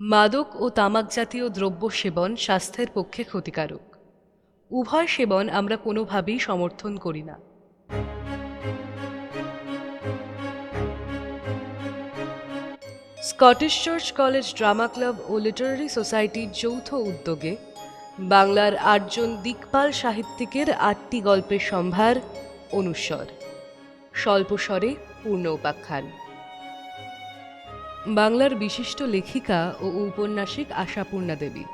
মাদক ও তামাক জাতীয় দ্রব্য সেবন স্বাস্থ্যের পক্ষে ক্ষতিকারক। উভয় সেবন আমরা কোনোভাবেই সমর্থন করি না। Scottish church college drama club ও লিটারারি সোসাইটির যৌথ উদ্যোগে বাংলার আটজন দিকপাল সাহিত্যিকের আটটি গল্পের সম্ভার অনুস্বর। স্বল্প স্বরে পূর্ণ উপাখ্যান। বাংলার বিশিষ্ট লেখিকা ও ঔপন্যাসিক আশাপূর্ণা দেবী।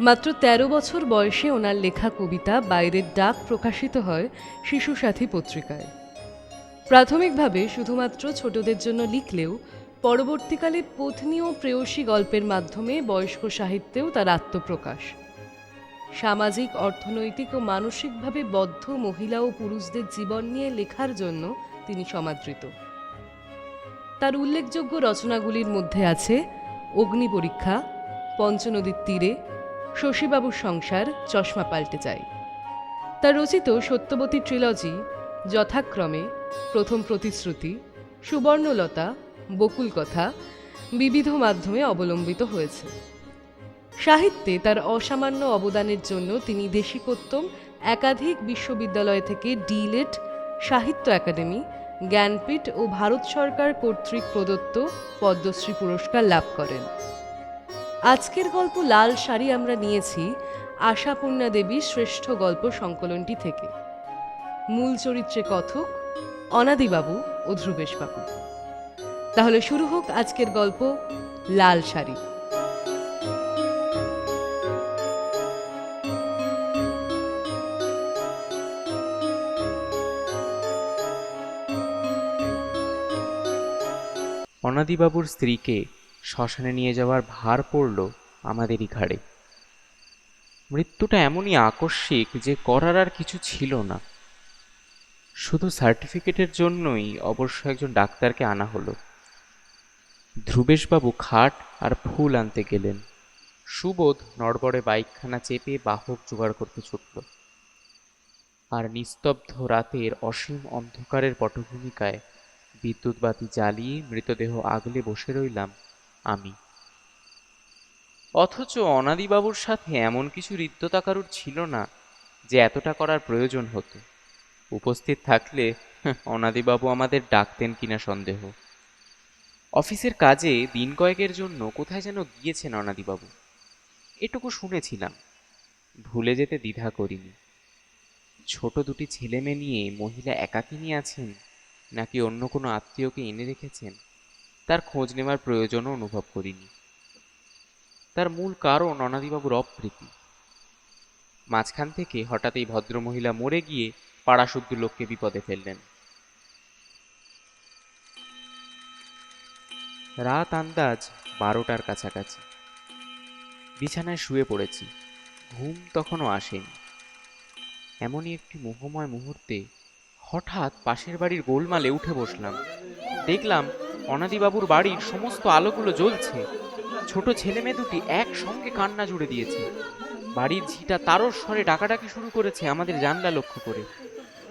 মাত্র ১৩ বছর বয়সে ওনার লেখা কবিতা বাইরের ডাক প্রকাশিত হয় শিশু সাথী পত্রিকায়। প্রাথমিকভাবে শুধুমাত্র ছোটদের জন্য লিখলেও পরবর্তীকালে পত্নী ও প্রেয়সী গল্পের মাধ্যমে বয়স্ক সাহিত্যেও তার আত্মপ্রকাশ। সামাজিক, অর্থনৈতিক ও মানসিকভাবে বদ্ধ মহিলা ও পুরুষদের জীবন নিয়ে লেখার জন্য তিনি সমাদৃত। তার উল্লেখযোগ্য রচনাগুলির মধ্যে আছে অগ্নি পরীক্ষা, পঞ্চনদীর তীরে, শশীবাবুর সংসার, চশমা পাল্টে যায়। তার রচিত সত্যবতী ট্রিলজি যথাক্রমে প্রথম প্রতিশ্রুতি, সুবর্ণলতা, বকুল কথা বিবিধ মাধ্যমে অবলম্বিত হয়েছে। সাহিত্যে তার অসামান্য অবদানের জন্য তিনি দেশিকোত্তম একাধিক বিশ্ববিদ্যালয় থেকে ডিলেট সাহিত্য একাডেমি জ্ঞানপীঠ ও ভারত সরকার কর্তৃক প্রদত্ত পদ্মশ্রী পুরস্কার লাভ করেন। আজকের গল্প লাল শাড়ি আমরা নিয়েছি আশাপূর্ণা দেবীর শ্রেষ্ঠ গল্প সংকলনটি থেকে। মূল চরিত্রে কথক অনাদিবাবু ও ধ্রুবেশবাবু তাহলে শুরু হোক আজকের গল্প লাল শাড়ি। অনাদিবাবুর স্ত্রীকে শ্মশানে নিয়ে যাওয়ার ভার পড়ল আমাদেরই ঘাড়ে। মৃত্যুটা এমনই আকস্মিক যে করার আর কিছু ছিল না। শুধু সার্টিফিকেটের জন্যই অবশ্য একজন ডাক্তারকে আনা হলো। ধ্রুবেশবাবু খাট আর ফুল আনতে গেলেন। সুবোধ নড়বড়ে বাইকখানা চেপে বাহক জোগাড় করতে ছুটল। আর নিস্তব্ধ রাতের অসীম অন্ধকারের পটভূমিকায় বিদ্যুৎ বাতি জ্বালিয়ে মৃতদেহ আগলে বসে রইলাম আমি। অথচ অনাদিবাবুর সাথে এমন কিছু হৃদ্যতা কারুর ছিল না যে এতটা করার প্রয়োজন হতো। উপস্থিত থাকলে অনাদিবাবু আমাদের ডাকতেন কিনা সন্দেহ। অফিসের কাজে দিন কয়েকের জন্য কোথায় যেন গিয়েছেন অনাদিবাবু। এটুকু শুনেছিলাম, ভুলে যেতে দ্বিধা করিনি। ছোট দুটি ছেলে মেয়ে নিয়ে মহিলা একাকিনী আছেন নাকি অন্য কোনো আত্মীয়কে এনে রেখেছেন? তার খোঁজ নেওয়ার প্রয়োজনও অনুভব করিনি। তার মূল কারণ অনাদিবাবুর অপ্রীতি। মাঝখান থেকে হঠাৎ এই ভদ্রমহিলা মরে গিয়ে পাড়াশুদ্ধ লোককে বিপদে ফেললেন। রাত আন্দাজ বারোটার কাছাকাছি। বিছানায় শুয়ে পড়েছি। ঘুম তখনও আসেনি। এমনই একটি মোহময় মুহূর্তে হঠাৎ পাশের বাড়ির গোলমালে উঠে বসলাম। দেখলাম অনাদিবাবুর বাড়ির সমস্ত আলোগুলো জ্বলছে। ছোট ছেলে মেয়ে দুটি একসঙ্গে কান্না জুড়ে দিয়েছে। বাড়ির ঝিটা তারও স্বরে ডাকাডাকি শুরু করেছে আমাদের জানলা লক্ষ্য করে।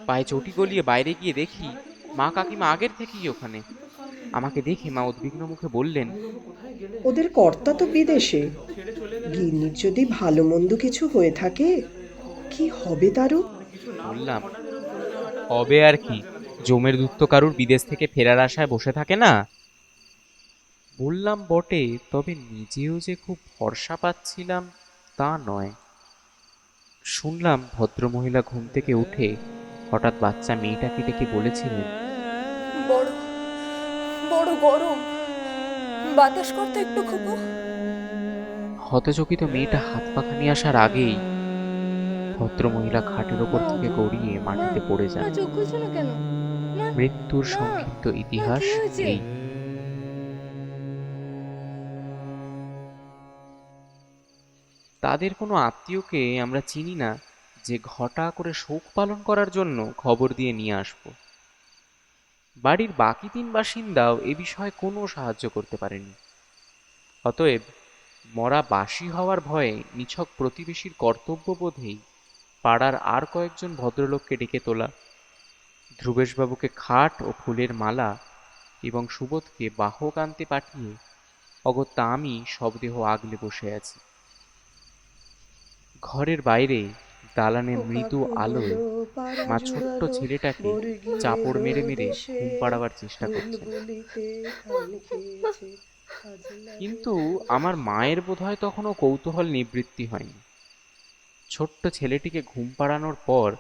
পায়ে চটি গলিয়ে বাইরে গিয়ে দেখি মা কাকিমা আগের থেকেই ওখানে। আমাকে দেখে মা উদ্বিগ্ন মুখে বললেন ওদের কর্তা তো বিদেশে। গিন্নির যদি ভালো মন্দ কিছু হয়ে থাকে কি হবে তারও? বললাম হবে আর কি? জমের দূত তো কারুর বিদেশ থেকে ফেরার আশায় বসে থাকে না। বললাম বটে তবে নিজেও যে খুব ভরসা পাচ্ছিলাম তা নয়। শুনলাম ভদ্রমহিলা ঘুম থেকে উঠে হঠাৎ বাচ্চা মেয়েটাকে ডেকে বলেছিলেন বড় বড় গরম। বাতাস করতে একটু খুবো হতচকিত মেয়েটা হাত পাখা নিয়ে আসার আগেই ভদ্রমহিলা খাটের ওপর থেকে গড়িয়ে মাটিতে পড়ে যান। মৃত্যুর সংক্ষিপ্ত ইতিহাস এই। তাদের কোনো আত্মীয়কে আমরা চিনি না যে ঘটা করে শোক পালন করার জন্য খবর দিয়ে নিয়ে আসব। বাড়ির বাকি তিন বাসিন্দাও এ বিষয়ে কোনো সাহায্য করতে পারেনি। অতএব মরা বাসি হওয়ার ভয়ে নিছক প্রতিবেশীর কর্তব্যবোধেই পাড়ার আর কয়েকজন ভদ্রলোককে ডেকে তোলা। ধ্রুবেশবাবুকে খাট ও ফুলের মালা এবং সুবোধকে বাহক আনতে পাঠিয়ে অগত্যা আমি শবদেহ আগলে বসে আছি। ঘরের বাইরে দালানের মৃদু আলোয় মা ছোট্ট ছেলেটাকে চাপড় মেরে মেরে ঘুম পাড়াবার চেষ্টা করছে। কিন্তু আমার মায়ের বোধহয় তখনও কৌতূহল নিবৃত্তি হয়নি। ছোট্ট ছেলেটিকে ঘুম পাড়ানোর পর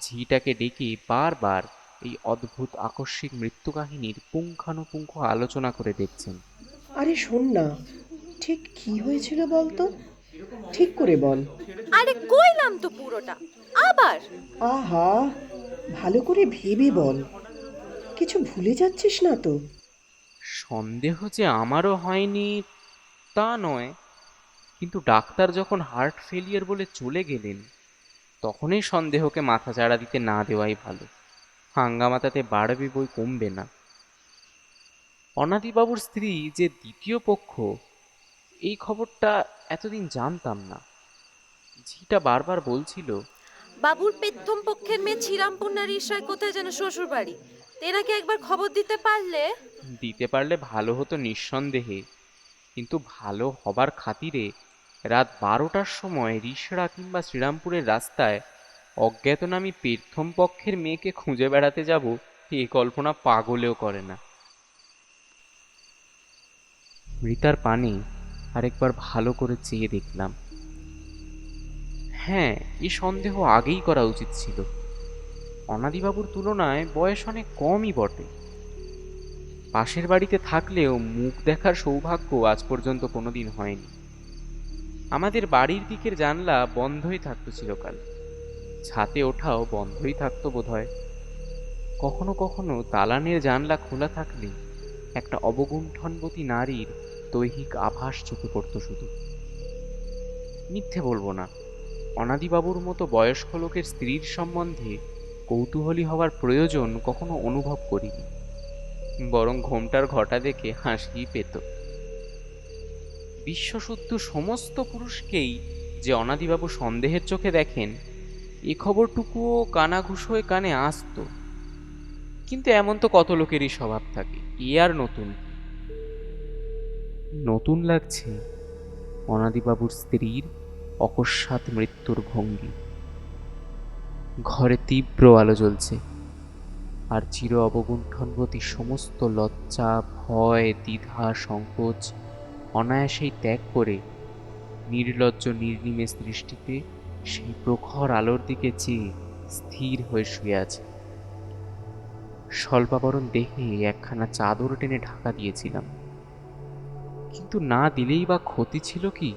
ঝিটাকে ডেকে বারবার এই অদ্ভুত আকস্মিক মৃত্যু কাহিনীর পুঙ্খানুপুঙ্খ আলোচনা করে দেখছেন। আরে শোন না ঠিক কি হয়েছিল বলতো? ঠিক করে বল। আরে কইলাম তো পুরোটা আবার। আহা ভালো করে ভেবে বল। কিছু ভুলে যাচ্ছিস না তো? সন্দেহ যে আমারও হয়নি তা নয়। কিন্তু ডাক্তার যখন হার্ট ফেলিয়ার বলে চলে গেলেন তখনই সন্দেহকে মাথা চাড়া দিতে না দেওয়াই ভালো। হাঙ্গামা তাতে বাড়বে বই কমবে না। অনাদিবাবুর স্ত্রী যে দ্বিতীয় পক্ষ এই খবরটা এতদিন জানতাম না। ঝিটা বারবার বলছিল বাবুর পেত্তম পক্ষের মেয়ে শ্রীরামপুর ঈর্ষায় কোথায় যেন শ্বশুর বাড়ি তেনাকে একবার খবর দিতে পারলে? দিতে পারলে ভালো হতো নিঃসন্দেহে কিন্তু ভালো হবার খাতিরে রাত বারোটার সময় রিসড়া কিংবা শ্রীরামপুরের রাস্তায় অজ্ঞাতনামী প্রথম পক্ষের মেয়েকে খুঁজে বেড়াতে যাব, এ কল্পনা পাগলেও করে না। মৃতার পানে আরেকবার ভালো করে চেয়ে দেখলাম। হ্যাঁ এ সন্দেহ আগেই করা উচিত ছিল। অনাদিবাবুর তুলনায় বয়স অনেক কমই বটে। পাশের বাড়িতে থাকলেও মুখ দেখার সৌভাগ্য আজ পর্যন্ত কোনোদিন হয়নি। আমাদের বাড়ির দিকের জানলা বন্ধই থাকতো চিরকাল। ছাতে ওঠাও বন্ধই থাকতো বোধহয়। কখনো কখনো দালানের জানলা খোলা থাকলে একটা অবগুণ্ঠনবতী নারীর দৈহিক আভাস চোখে পড়তো শুধু। মিথ্যে বলব না, অনাদিবাবুর মতো বয়স্ক লোকের স্ত্রীর সম্বন্ধে কৌতূহলী হওয়ার প্রয়োজন কখনো অনুভব করিনি। বরং ঘোমটার ঘটা দেখে হাসি পেত। বিশ্বশুদ্ধ সমস্ত পুরুষকেই যে অনাদিবাবু সন্দেহের চোখে দেখেন, এ খবরটুকুও কানাঘুষ হয়ে কানে আসতো। কিন্তু এমন তো কত লোকেরই স্বভাব থাকে, এ আর নতুন নতুন লাগছে অনাদিবাবুর স্ত্রীর অকস্মাৎ মৃত্যুর ভঙ্গি। ঘরে তীব্র আলো জ্বলছে, আর চির অবগুণ্ঠনবতী সমস্ত লজ্জা, ভয়, দ্বিধা, সংকোচ অনায়াসেই ত্যাগ করে নির্লজ্জ নির্নিমেষ দৃষ্টিতে সেই প্রখর আলোর দিকে চেয়ে স্থির হয়ে শুয়ে আছে। স্বল্পাবরণ দেহে একখানা চাদর টেনে ঢাকা দিয়েছিলাম। কিন্তু না দিলেই বা ক্ষতি ছিল কি?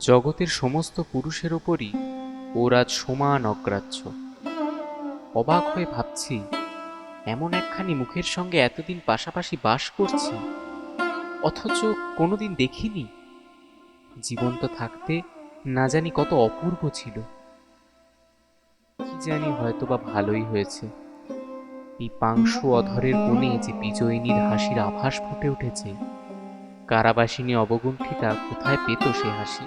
জগতের সমস্ত পুরুষের ওপরই ওর আজ সমান অগ্রাহ্য। অবাক হয়ে ভাবছি, এমন একখানি মুখের সঙ্গে এতদিন পাশাপাশি বাস করছি। অথচ কোনোদিন দেখিনি। জীবন্ত থাকতে না জানি কত অপূর্ব ছিল। কি জানি হয়তো বা ভালোই হয়েছে। এই পাংশু অধরের কোণে যে বিজয়িনীর হাসির আভাস ফুটে উঠেছে, কারাবাসিনী অবগুণ্ঠিতা কোথায় পেত সে হাসি?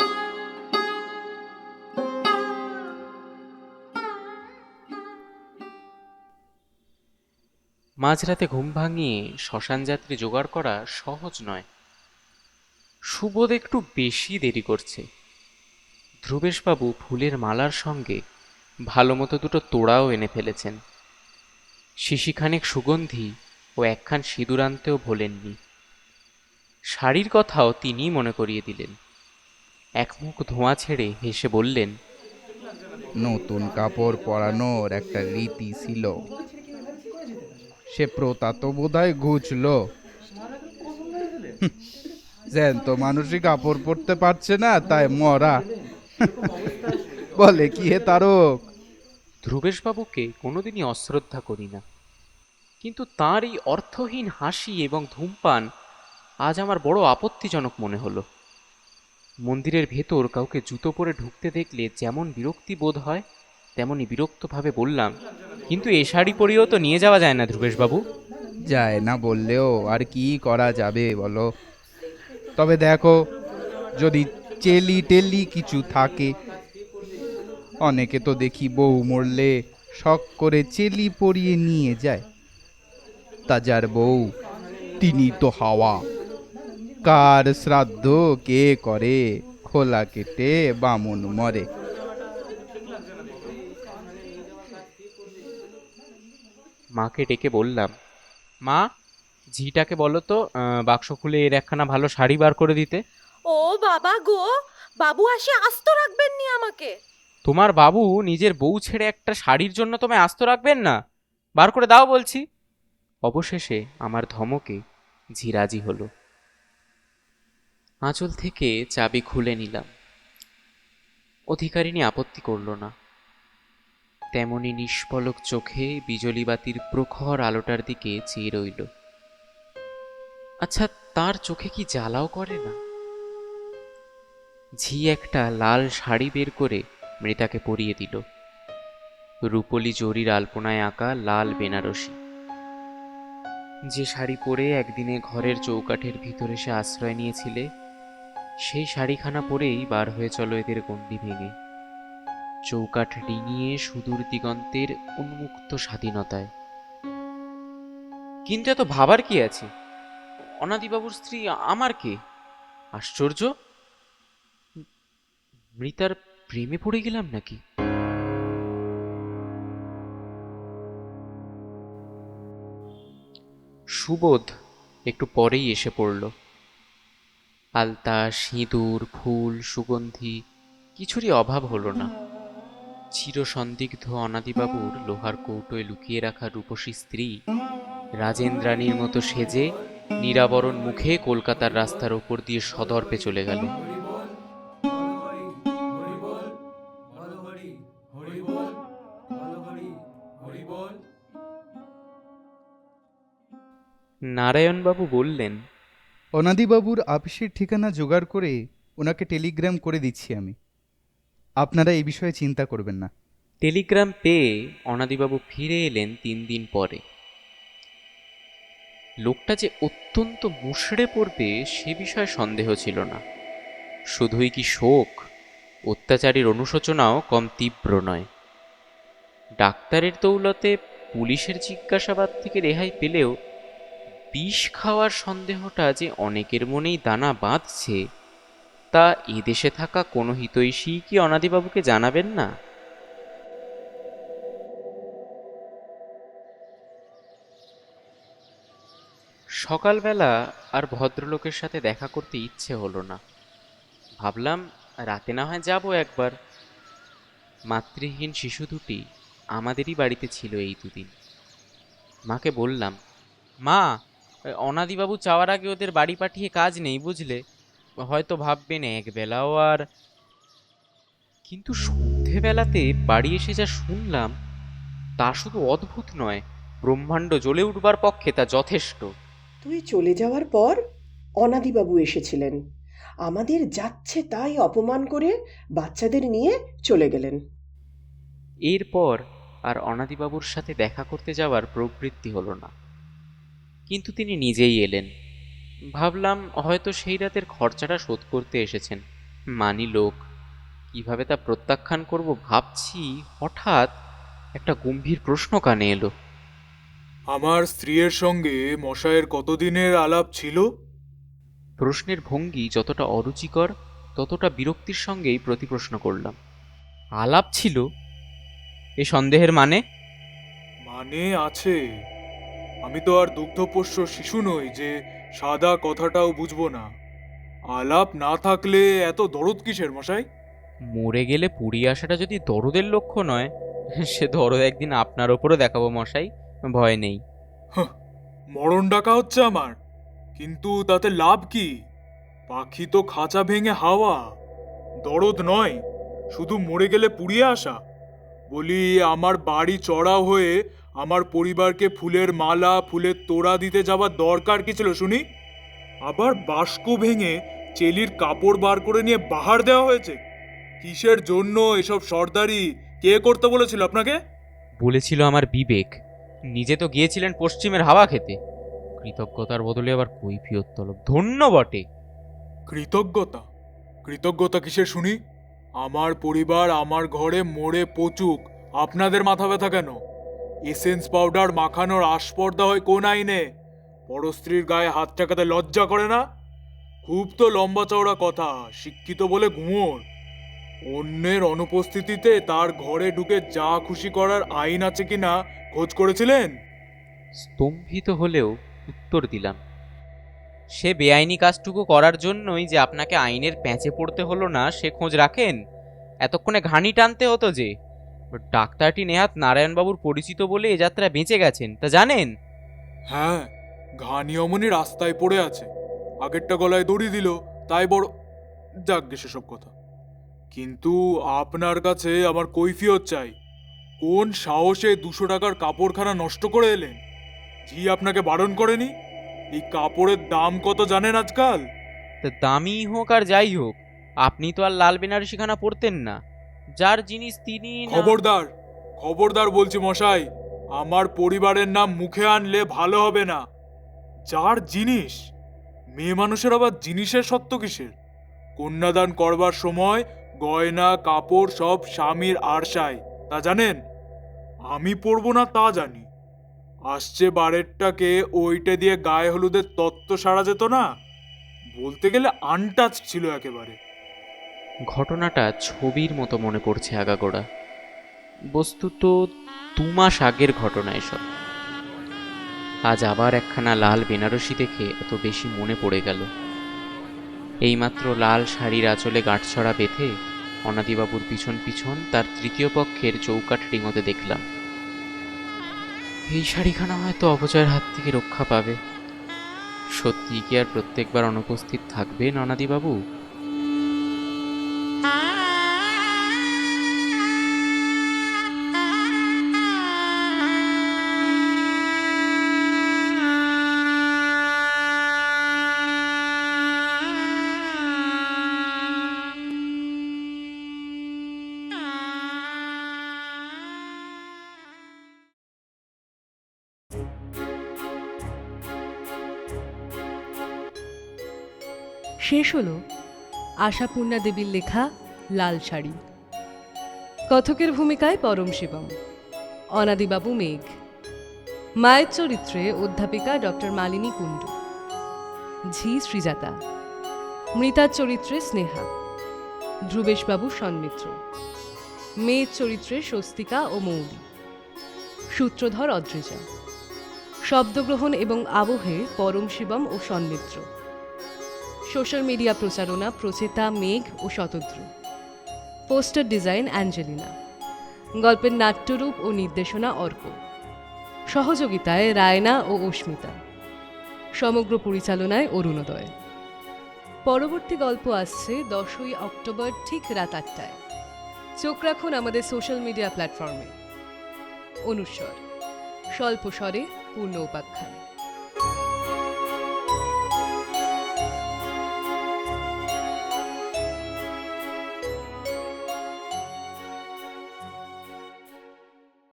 মাঝরাতে ঘুম ভাঙিয়ে শ্মশান যাত্রী জোগাড় করা সহজ নয়। সুবোধ একটু বেশি দেরি করছে। ধ্রুবেশবাবু ফুলের মালার সঙ্গে ভালো মতো দুটো তোড়াও এনে ফেলেছেন। শিশিখানেক সুগন্ধি ও একখান সিঁদুর আনতেও ভোলেননি। শাড়ির কথাও তিনিই মনে করিয়ে দিলেন। একমুখ ধোঁয়া ছেড়ে হেসে বললেন, নতুন কাপড় পরানোর একটা রীতি ছিল। সে প্রতা তো বোধহয় ঘুচল। জ্যান্ত মানুষই কাপড় পরতে পারছে না তাই মরা। বলে কি হে তারক? ধ্রুবেশবাবুকে কোনোদিনই অশ্রদ্ধা করি না। কিন্তু তার এই অর্থহীন হাসি এবং ধূমপান আজ আমার বড় আপত্তিজনক মনে হলো। মন্দিরের ভেতর কাউকে জুতো পরে ঢুকতে দেখলে যেমন বিরক্তি বোধ হয় তেমনই বিরক্তভাবে বললাম কিন্তু এ শাড়ি পরিয়েও তো নিয়ে যাওয়া যায় না ধ্রুবেশবাবু? যায় না বললেও আর কি করা যাবে বলো? তবে দেখো, যদি চেলি টেলি কিছু থাকে, অনেকে তো দেখি বউ মরলে শখ করে চেলি পরিয়ে নিয়ে যায়। তা যার বউ, তিনি তো হাওয়া। কার শ্রাদ্ধ কে করে, খোলা কেটে বামুন মরে। মাকে ডেকে বললাম, মা ঝিটাকে বলো তো বাক্স খুলে এর একখানা ভালো শাড়ি বার করে দিতে। ও বাবা গো বাবু আসে আস্ত রাখবেন নি আমাকে? তোমার বাবু নিজের বউ ছেড়ে একটা শাড়ির জন্য তোমায় আস্ত রাখবেন না? বার করে দাও বলছি। অবশেষে আমার ধমকে ঝিরাজি হলো। আঁচল থেকে চাবি খুলে নিলাম। অধিকারিণী আপত্তি করল না। তেমনি নিষ্পলক চোখে বিজলি বাতির প্রখর আলোটার দিকে চেয়ে রইল। আচ্ছা তার চোখে কি জ্বালাও করে না? ঝি একটা লাল শাড়ি বের করে মৃতাকে পরিয়ে দিল। রূপলি জরির আলপনায় আঁকা লাল বেনারসি। যে শাড়ি পরে একদিনে ঘরের চৌকাঠের ভিতরে সে আশ্রয় নিয়েছিলে, সেই শাড়িখানা পরেই বার হয়ে চলো এদের গণ্ডি ভেঙে। চৌকাঠ ডিঙিয়ে সুদূর দিগন্তের উন্মুক্ত স্বাধীনতায়। কিন্তু এত ভাবার কি আছে? অনাদিবাবুর স্ত্রী আমার কে? আশ্চর্য। মৃতার প্রেমে পড়ে গেলাম নাকি? সুবোধ একটু পরেই এসে পড়ল। আলতা, সিঁদুর, ফুল, সুগন্ধি, কিছুরই অভাব হলো না। চিরসন্দিগ্ধ অনাদিবাবুর লোহার কৌটোয় লুকিয়ে রাখা রূপসী স্ত্রী রাজেন্দ্রাণীর মতো সেজে নিরাবরণ মুখে কলকাতার রাস্তার ওপর দিয়ে সদর্পে চলে গেল। নারায়ণবাবু বললেন অনাদিবাবুর আপিসের ঠিকানা জোগাড় করে ওনাকে টেলিগ্রাম করে দিচ্ছি আমি। আপনারা এই বিষয়ে চিন্তা করবেন না। টেলিগ্রাম পেয়ে অনাদিবাবু ফিরে এলেন তিন দিন পরে। লোকটা যে অত্যন্ত মুষড়ে পড়বে সে বিষয়ে সন্দেহ ছিল না। শুধুই কি শোক? অত্যাচারীর অনুশোচনাও কম তীব্র নয়। ডাক্তারের দৌলতে পুলিশের জিজ্ঞাসাবাদ থেকে রেহাই পেলেও বিষ খাওয়ার সন্দেহটা যে অনেকের মনেই দানা বাঁধছে, তা এদেশে থাকা কোনো হিতৈষী কি অনাদিবাবুকে জানাবেন না? সকালবেলা আর ভদ্রলোকের সাথে দেখা করতে ইচ্ছে হলো না। ভাবলাম, রাতে না হয় যাব একবার। মাতৃহীন শিশু দুটি আমাদেরই বাড়িতে ছিল এই দুদিন। মাকে বললাম, মা, অনাদিবাবু চাওয়ার আগে ওদের বাড়ি পাঠিয়ে কাজ নেই বুঝলে? হয়তো ভাববেন একবেলাও আর কিন্তু সন্ধেবেলাতে বাড়ি এসে যা শুনলাম, তা শুধু অদ্ভুত নয়, ব্রহ্মাণ্ড জ্বলে উঠবার পক্ষে তা যথেষ্ট। তুই চলে যাওয়ার পর অনাদিবাবু এসেছিলেন। আমাদের যাচ্ছে তাই অপমান করে বাচ্চাদের নিয়ে চলে গেলেন। এরপর আর অনাদিবাবুর সাথে দেখা করতে যাওয়ার প্রবৃত্তি হলো না। কিন্তু তিনি নিজেই এলেন। ভাবলাম হয়তো সেই রাতের খরচাটা শোধ করতে এসেছেন। মানি লোক, কীভাবে তা প্রত্যাখ্যান করব ভাবছি, হঠাৎ একটা গম্ভীর প্রশ্ন কানে এলো। আমার স্ত্রীর সঙ্গে মশায়ের কতদিনের আলাপ ছিল? প্রশ্নের ভঙ্গি যতটা অরুচিকর ততটা বিরক্তির সঙ্গেই প্রতিপ্রশ্ন করলাম। আলাপ ছিল? এ সন্দেহের মানে? মানে আছে। আমি তো আর দুগ্ধপোষ্য শিশু নই যে সাদা কথাটাও বুঝব না। আলাপ না থাকলে এত দরদ কিসের মশাই? মরে গেলে পুড়িয়ে আসাটা যদি দরদের লক্ষ্য নয় সে দরদ একদিন আপনার ওপরও দেখাবো মশাই। ভয় নেই। মরণ ডাকা হচ্ছে আমার। কিন্তু তাতে লাভ কি? পাখি তো খাঁচা ভেঙে হাওয়া। দরদ নয় শুধু মরে গেলে পুড়িয়ে আসা। বলি আমার বাড়ি চড়াও হয়ে আমার পরিবারকে ফুলের মালা ফুলের তোড়া দিতে যাবার দরকার কি ছিল শুনি? আবার বাস্ক ভেঙে চেলির কাপড় বার করে নিয়ে বাহার দেওয়া হয়েছে। কিসের জন্য এসব সর্দারি? কে করতে বলেছিল আপনাকে? বলেছিল আমার বিবেক। নিজে তো গিয়েছিলেন পশ্চিমের হাওয়া খেতে। কৃতজ্ঞতার বদলে আবার কৈফিয়ত তলব। ধন্য বটে। কৃতজ্ঞতা? কৃতজ্ঞতা কিসের শুনি? আমার পরিবার আমার ঘরে মরে পচুক। আপনাদের মাথা ব্যথা কেন? এসেন্স পাউডার মাখানোর আস্পর্দা হয় কোন আইনে? পরস্ত্রীর গায়ে হাত চাকাতে লজ্জা করে না? খুব তো লম্বা চওড়া কথা, শিক্ষিত বলে ঘুমোর। অন্যের অনুপস্থিতিতে তার ঘরে ঢুকে যা খুশি করার আইন আছে কিনা খোঁজ করেছিলেন? স্তম্ভিত হলেও উত্তর দিলাম। সে বেআইনি কাজটুকু করার জন্যই যে আপনাকে আইনের প্যাঁচে পড়তে হলো না সে খোঁজ রাখেন? এতক্ষণে ঘানি টানতে হতো যে। ডাক্তারটি নেহাত নারায়ণবাবুর পরিচিত বলে এ যাত্রা বেঁচে গেছেন তা জানেন? হ্যাঁ ঘানি অমনি রাস্তায় পড়ে আছে। আগেরটা গলায় দড়ি দিল তাই বড় যাকগে সেসব কথা। কিন্তু আপনার কাছে আমার কৈফিয়ত চাই। কোন সাহসে দুশো টাকার কাপড়খানা নষ্ট করে এলেন? জি আপনাকে বারণ করেনি? এই কাপড়ের দাম কত জানেন আজকাল? তা দামি হোক আর যাই হোক আপনি তো আর লাল বেনারসিখানা পড়তেন না। যার জিনিস তিনি না- খবরদার খবরদার বলছি মশাই আমার পরিবারের নাম মুখে আনলে ভালো হবে না। যার জিনিস? মেয়ে মানুষের আবার জিনিসের সত্য কিসের? কন্যাদান করবার সময় গয়না, কাপড় সব স্বামীর আরশায়। তা জানেন? আমি পরবো না তা জানি। আসছে বারেরটাকে ওইটা দিয়ে গায়ে হলুদের তত্ত্ব সারা যেত না? বলতে গেলে আনটাচ ছিল একেবারে। ঘটনাটা ছবির মতো মনে পড়ছে আগাগোড়া। বস্তুত দু মাস আগের ঘটনা এসব। আজ আবার একখানা লাল বেনারসি দেখে এত বেশি মনে পড়ে গেল। এইমাত্র লাল শাড়ির আঁচলে গাঁটছড়া বেঁধে অনাদিবাবুর পিছন পিছন তার তৃতীয় পক্ষের চৌকাঠ ডিঙোতে দেখলাম। এই শাড়িখানা হয়তো অপচয়ের হাত থেকে রক্ষা পাবে। সত্যি কি আর প্রত্যেকবার অনুপস্থিত থাকবেন অনাদিবাবু? শেষ হলো আশাপূর্ণা দেবীর লেখা লাল শাড়ি। কথকের ভূমিকায় পরম শিবম, অনাদিবাবু মেঘ। মায়ের চরিত্রে অধ্যাপিকা ডক্টর মালিনী কুণ্ডু। ঝি শ্রীজাতা, মৃতার চরিত্রে স্নেহা। ধ্রুবেশবাবু সন্মিত্র। মেয়ের চরিত্রে স্বস্তিকা ও মৌলি। সূত্রধর অদ্রিজা। শব্দগ্রহণ এবং আবহে পরম শিবম ও সন্মিত্র। সোশ্যাল মিডিয়া প্রচারণা প্রচেতা, মেঘ ও শতদ্রু। Poster design Angelina. গল্পের নাট্যরূপ ও নির্দেশনা অর্ক। সহযোগিতায় রায়না ও অস্মিতা। সমগ্র পরিচালনায় অরুণোদয়। পরবর্তী গল্প আসছে দশই অক্টোবর ঠিক রাত আটটায়। চোখ রাখুন আমাদের সোশ্যাল মিডিয়া প্ল্যাটফর্মে। অনুস্বর স্বল্প স্বরে পূর্ণ উপাখ্যান।